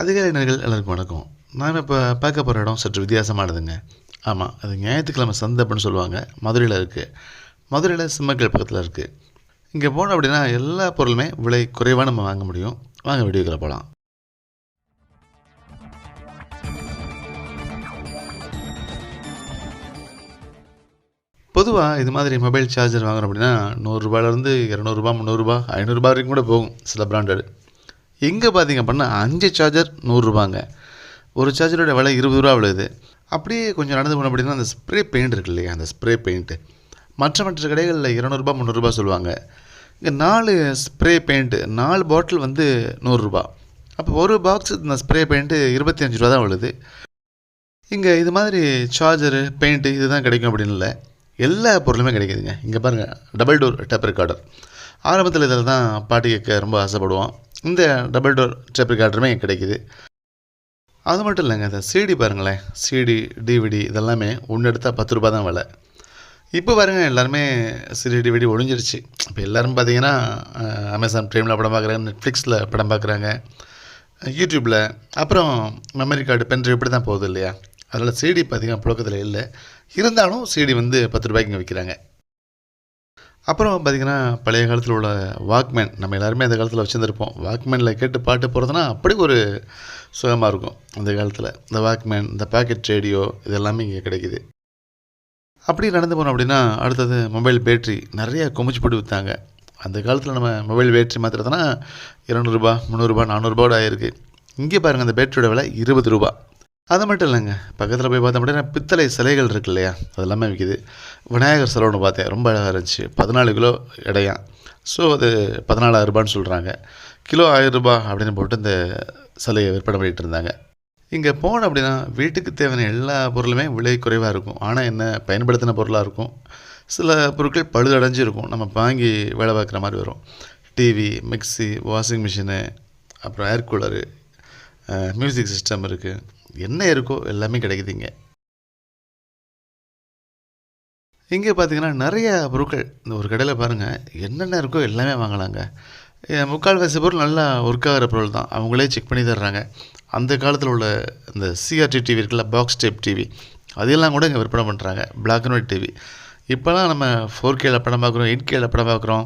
அதிகாரி நேர்கள் எல்லாருக்கும் வணக்கம். நாம் இப்போ பார்க்க போகிற இடம் சற்று வித்தியாசமானதுங்க. ஆமாம் அது ஞாயிற்றுக்கிழமை சந்தை அப்படின்னு சொல்லுவாங்க. மதுரையில் இருக்குது மதுரையில் சிம்மக்கல் பக்கத்தில் இருக்குது இங்கே போனோம் அப்படின்னா எல்லா பொருளுமே விலை குறைவாக நம்ம வாங்க முடியும். வாங்க வீடியோக்கில் போகலாம் பொதுவாக இது மாதிரி மொபைல் சார்ஜர் வாங்குறோம் அப்படின்னா நூறுரூபாலேருந்து இரநூறுபா முந்நூறுரூபா ஐநூறுரூபா வரைக்கும் கூட போகும் சில பிராண்டட். இங்கே பார்த்தீங்க அப்படின்னா அஞ்சு சார்ஜர் நூறுரூபாங்க ஒரு சார்ஜரோட விலை இருபது ரூபா விழுது. அப்படியே கொஞ்சம் நடந்து போனோம் அப்படின்னா அந்த ஸ்ப்ரே பெயிண்ட் இருக்கு இல்லையா அந்த ஸ்ப்ரே பெயிண்ட்டு மற்ற மற்ற கடைகளில் இரநூறுபா முந்நூறுரூபா சொல்லுவாங்க. இங்கே நாலு ஸ்ப்ரே பெயிண்ட்டு நாலு பாட்டில் வந்து நூறுரூபா அப்போ ஒரு பாக்ஸ் இந்த ஸ்ப்ரே பெயிண்ட்டு இருபத்தி அஞ்சு ரூபா தான் விழுது. இங்கே இது மாதிரி சார்ஜரு பெயிண்ட்டு இதுதான் கிடைக்கும் அப்படின்னு இல்லை. எல்லா பொருளுமே கிடைக்குதுங்க. இங்கே பாருங்கள் டபுள் டோர் டேப் ரெக்கார்டர் ஆரம்பத்தில் இதில் தான் பாட்டு கேட்க ரொம்ப ஆசைப்படுவோம். இந்த டபுள் டோர் டேப் ரெக்கார்டருமே கிடைக்குது. அது மட்டும் இல்லைங்க இந்த சிடி பாருங்களேன். சிடி டிவிடி இதெல்லாமே ஒன்று எடுத்தால் பத்து ரூபா தான் விலை. இப்போ பாருங்கள் எல்லாருமே சிடி டிவிடி ஒழிஞ்சிருச்சு. இப்போ எல்லோரும் பார்த்தீங்கன்னா அமேசான் ப்ரைமில் படம் பார்க்குறாங்க நெட்ஃப்ளிக்ஸில் படம் பார்க்குறாங்க யூடியூப்பில் அப்புறம் மெமரி கார்டு பென்ட்ரைவ் இப்படி தான் போகுது இல்லையா? அதனால் சிடி பார்த்திங்கன்னா புழக்கத்தில் இல்லை. இருந்தாலும் சிடி வந்து பத்து ரூபாய்க்கு இங்கே விற்கிறாங்க அப்புறம் பார்த்திங்கன்னா பழைய காலத்தில் உள்ள வாக்மேன் நம்ம எல்லாருமே அந்த காலத்தில் வச்சுருந்துருப்போம். வாக்மேனில் கேட்டு பாட்டு போகிறதுனா அப்படி ஒரு சுகமாக இருக்கும் அந்த காலத்தில். இந்த வாக்மேன் இந்த பாக்கெட் ரேடியோ இது எல்லாமே இங்கே கிடைக்குது. அப்படி நடந்து போனோம் அப்படின்னா அடுத்தது மொபைல் பேட்ரி நிறையா குமிச்சு போட்டு விற்றாங்க அந்த காலத்தில் நம்ம மொபைல் பேட்ரி மாற்றுறதுனா இரநூறுபா முந்நூறுரூபா நானூறுபாவோட ஆயிருக்கு. இங்கே பாருங்கள் அந்த பேட்டரியோட விலை இருபது ரூபா அது மட்டும் இல்லைங்க. பக்கத்தில் போய் பார்த்தோம் அப்படின்னா பித்தளை சிலைகள் இருக்கு இல்லையா? அது எல்லாமே விற்கிது விநாயகர் சிலை ஒன்று பார்த்தேன். ரொம்ப அழகாக இருந்துச்சு. பதினாலு கிலோ எடையாம் ஸோ அது பதினாலாயிரம் ரூபான்னு சொல்கிறாங்க கிலோ ஆயிரம் ரூபா அப்படின்னு போட்டு இந்த சிலையை விற்பனை பண்ணிகிட்டு இருந்தாங்க. இங்கே போனோம் அப்படின்னா வீட்டுக்கு தேவையான எல்லா பொருளுமே விலை குறைவாக இருக்கும். ஆனால் என்ன? பயன்படுத்தின பொருளாக இருக்கும். சில பொருட்கள் பழுதடைஞ்சு இருக்கும் நம்ம வாங்கி வேலை பார்க்குற மாதிரி வரும். டிவி மிக்ஸி வாஷிங் மிஷினு அப்புறம் ஏர் கூலரு மியூசிக் சிஸ்டம் இருக்குது என்ன இருக்கோ எல்லாமே கிடைக்குதுங்க இங்கே. இங்கே பார்த்தீங்கன்னா நிறைய பொருட்கள் இந்த ஒரு கடையில் பாருங்கள் என்னென்ன இருக்கோ எல்லாமே வாங்கலாங்க. முக்கால்வாசி பொருள் நல்லா ஒர்க் ஆகிற பொருள் தான். அவங்களே செக் பண்ணி தர்றாங்க. அந்த காலத்தில் உள்ள இந்த சிஆர்டி டிவி இருக்குல்ல பாக்ஸ் டைப் டிவி அதெல்லாம் கூட இங்கே விற்பனை பண்ணுறாங்க பிளாக் அண்ட் ஒயிட் டிவி இப்போலாம் நம்ம ஃபோர் கேல படம் பார்க்குறோம் எயிட் கேல படம் பார்க்குறோம்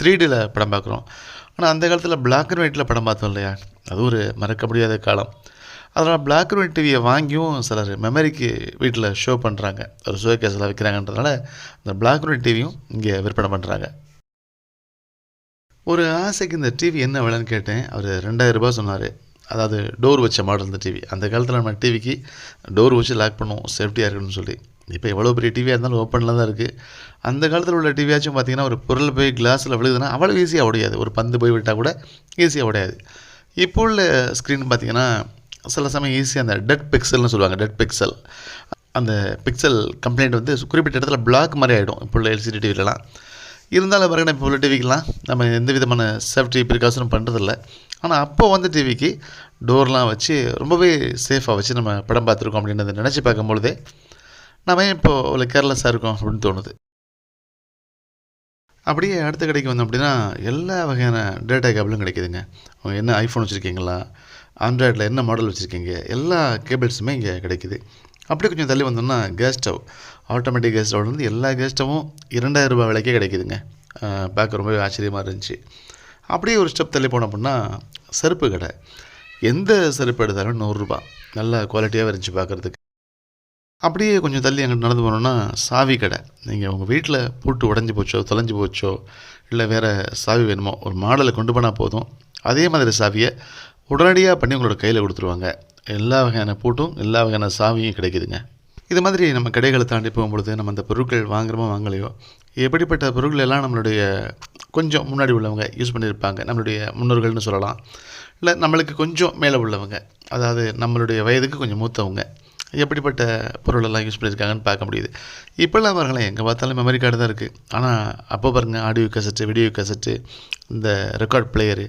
த்ரீ டியில் படம் பார்க்குறோம் ஆனால் அந்த காலத்தில் பிளாக் அண்ட் ஒயிட்டில் படம் பார்த்தோம் இல்லையா? அது ஒரு மறக்க முடியாத காலம். அதனால் பிளாக் அண்ட் ஒயிட் டிவியை வாங்கியும் சிலர் மெமரிக்கு வீட்டில் ஷோ பண்ணுறாங்க ஒரு ஷோ கேஸில் விற்கிறாங்கன்றதுனால இந்த பிளாக் அண்ட் ஒயிட் டிவியும் இங்கே விற்பனை பண்ணுறாங்க ஒரு ஆசைக்கு இந்த டிவி என்ன விலைன்னு கேட்டேன். அவர் ரெண்டாயிரம் ரூபாய் சொன்னார். அதாவது டோர் வச்ச மாடல் இந்த டிவி அந்த காலத்தில் நம்ம டிவிக்கு டோர் வச்சு லாக் பண்ணுவோம். சேஃப்டியாக இருக்கணும்னு சொல்லி. இப்போ எவ்வளோ பெரிய டிவியாக இருந்தாலும் ஓப்பனில் தான் இருக்குது அந்த காலத்தில் உள்ள டிவியாச்சும் பார்த்தீங்கன்னா ஒரு பொருள் போய் கிளாஸில் விழுதுன்னா அவ்வளோ ஈஸியாக உடையாது. ஒரு பந்து போய் விட்டால் கூட ஈஸியாக உடையாது. இப்போ உள்ள ஸ்க்ரீன் பார்த்தீங்கன்னா சில சமயம் ஈஸியாக அந்த டெட் பிக்சல்னு சொல்லுவாங்க டெட் பிக்சல் அந்த பிக்சல் கம்ப்ளைண்ட் வந்து குறிப்பிட்ட இடத்துல பிளாக் மாதிரி ஆகிடும் இப்போ உள்ள எல்சிடி டிவிலலாம் இருந்தாலும் பாருங்கன்னா இப்போ உள்ள டிவிக்கெலாம் நம்ம எந்த விதமான சேஃப்டி ப்ரிகாஷனும் பண்ணுறதில்ல ஆனால் அப்போ வந்த டிவிக்கு டோர்லாம் வச்சு ரொம்பவே சேஃபாக வச்சு நம்ம படம் பார்த்துருக்கோம் அப்படின்றத நினச்சி பார்க்கும்பொழுதே நம்ம ஏன் இப்போ ஒரு கேர்லெஸ்ஸாக இருக்கோம் அப்படின்னு தோணுது. அப்படியே அடுத்த கடைக்கு வந்தோம் அப்படின்னா எல்லா வகையான டேட்டா கேபிளும் கிடைக்குதுங்க. அவங்க என்ன ஐஃபோன் வச்சுருக்கீங்களா? ஆண்ட்ராய்டில் என்ன மாடல் வச்சுருக்கீங்க? எல்லா கேபிள்ஸுமே இங்கே கிடைக்குது. அப்படியே கொஞ்சம் தள்ளி வந்தோம்னா கேஸ் ஸ்டவ். ஆட்டோமேட்டிக் கேஸ் ஸ்டவ்லேருந்து எல்லா கேஸ் ஸ்டவ்வும் இரண்டாயிரம் ரூபாய் விலைக்கே கிடைக்குதுங்க. பார்க்க ரொம்பவே ஆச்சரியமாக இருந்துச்சு. அப்படியே ஒரு ஸ்டெப் தள்ளி போனோம் அப்படின்னா செருப்பு கடை. எந்த செருப்பு எடுத்தாலும் நூறுரூபா. நல்ல குவாலிட்டியாக இருந்துச்சு பார்க்குறதுக்கு. அப்படியே கொஞ்சம் தள்ளி அங்கே நடந்து போனோம்னா சாவி கடை. நீங்கள் உங்கள் வீட்டில் பூட்டு உடஞ்சி போச்சோ தொலைஞ்சு போச்சோ இல்லை வேறு சாவி வேணுமோ ஒரு மாடலை கொண்டு போனால் போதும். அதே மாதிரி சாவியை உடனடியாக பண்ணி உங்களோட கையில் கொடுத்துருவாங்க. எல்லா வகையான பூட்டும் எல்லா வகையான சாவியும் கிடைக்குதுங்க. இது மாதிரி நம்ம கடைகளை தாண்டி போகும்பொழுது நம்ம அந்த பொருட்கள் வாங்குறோமோ வாங்கலையோ எப்படிப்பட்ட பொருட்கள் எல்லாம் நம்மளுடைய கொஞ்சம் முன்னாடி உள்ளவங்க யூஸ் பண்ணியிருப்பாங்க நம்மளுடைய முன்னோர்கள்னு சொல்லலாம். இல்லை நம்மளுக்கு கொஞ்சம் மேலே உள்ளவங்க அதாவது நம்மளுடைய வயதுக்கு கொஞ்சம் மூத்தவங்க எப்படிப்பட்ட பொருளெல்லாம் யூஸ் பண்ணியிருக்காங்கன்னு பார்க்க முடியுது. இப்போல்லாம் பாருங்களேன் எங்கே பார்த்தாலும் மெமரி கார்டு தான் இருக்குது ஆனால் அப்போ பாருங்கள் ஆடியோ கசட்டு வீடியோ கசட்டு இந்த ரெக்கார்ட் பிளேயரு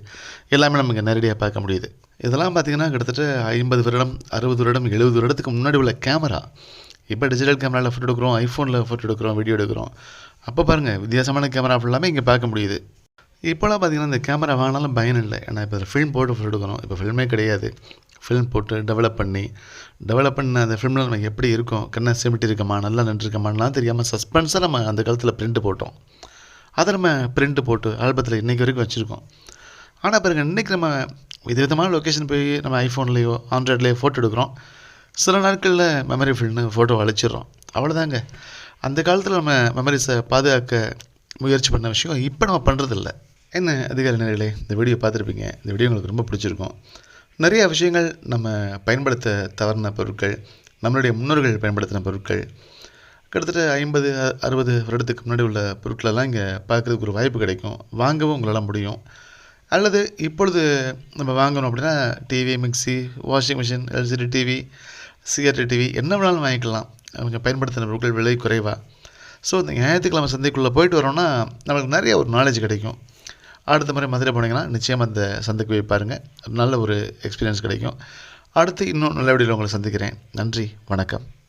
எல்லாமே நமக்கு நேரடியாக பார்க்க முடியுது. இதெல்லாம் பார்த்தீங்கன்னா கிட்டத்தட்ட ஐம்பது வருடம் அறுபது வருடம் எழுபது வருடத்துக்கு முன்னாடி உள்ள கேமரா இப்போ டிஜிட்டல் கேமராவில் ஃபோட்டோ எடுக்கிறோம் ஐஃபோனில் ஃபோட்டோ எடுக்கிறோம் வீடியோ எடுக்கிறோம். அப்போ பாருங்கள் வித்தியாசமான கேமரா ஃபுல்லாமே இங்கே பார்க்க முடியுது. இப்போலாம் பார்த்தீங்கன்னா இந்த கேமரா வாங்கினாலும் பயன் இல்லை. ஏன்னா இப்போ ஃபில்ம் போட்டு ஃபோட்டோ எடுக்கணும் இப்போ ஃபில்மே கிடையாது. ஃபில்ம் போட்டு டெவலப் பண்ணி டெவலப் பண்ண அந்த ஃபிலிமில் நம்ம எப்படி இருக்கும் கண்ணை சிமிட்டி இருக்கமா நல்லா நின்றுருக்கமான்லாம் தெரியாமல் சஸ்பென்ஸாக நம்ம அந்த காலத்தில் பிரிண்ட் போட்டோம். அதை நம்ம பிரிண்ட் போட்டு ஆல்பத்தில் இன்றைக்கி வரைக்கும் வச்சுருக்கோம். ஆனால் பிறகு இன்றைக்கி நம்ம விதவிதமான லொக்கேஷன் போய் நம்ம ஐஃபோன்லேயோ ஆண்ட்ராய்ட்லேயோ ஃபோட்டோ எடுக்கிறோம். சில நாட்களில் மெமரி ஃபில்னு ஃபோட்டோ அழிச்சிடுறோம். அவ்வளோதாங்க அந்த காலத்தில் நம்ம மெமரிஸை பாதுகாக்க முயற்சி பண்ண விஷயம் இப்போ நம்ம பண்ணுறதில்ல என்ன அதிகாரி நேர்களே இந்த வீடியோ பார்த்துருப்பீங்க. இந்த வீடியோ உங்களுக்கு ரொம்ப பிடிச்சிருக்கும். நிறைய விஷயங்கள் நம்ம பயன்படுத்த தவறின பொருட்கள் நம்மளுடைய முன்னோர்கள் பயன்படுத்தின பொருட்கள் கிட்டத்தட்ட ஐம்பது அறுபது வருடத்துக்கு முன்னாடி உள்ள பொருட்களெல்லாம் இங்கே பார்க்குறதுக்கு ஒரு வாய்ப்பு கிடைக்கும். வாங்கவும் உங்களால் முடியும். அல்லது இப்பொழுது நம்ம வாங்கணும் அப்படின்னா TV mixie washing machine LCD TV CRT TV என்ன வேணாலும் வாங்கிக்கலாம். கொஞ்சம் பயன்படுத்தின பொருட்கள் விலை குறைவாக ஸோ இந்த ஞாயிற்றுக்கிழமை சந்தைக்குள்ளே போயிட்டு வரோம்னா நம்மளுக்கு நிறைய ஒரு நாலேஜ் கிடைக்கும். அடுத்த முறை மதுரை போனீங்கன்னா நிச்சயமாக அந்த சந்தைக்கு போய் பாருங்கள் நல்ல ஒரு எக்ஸ்பீரியன்ஸ் கிடைக்கும். அடுத்து இன்னும் நல்ல வீடியோவில் உங்களை சந்திக்கிறேன். நன்றி வணக்கம்.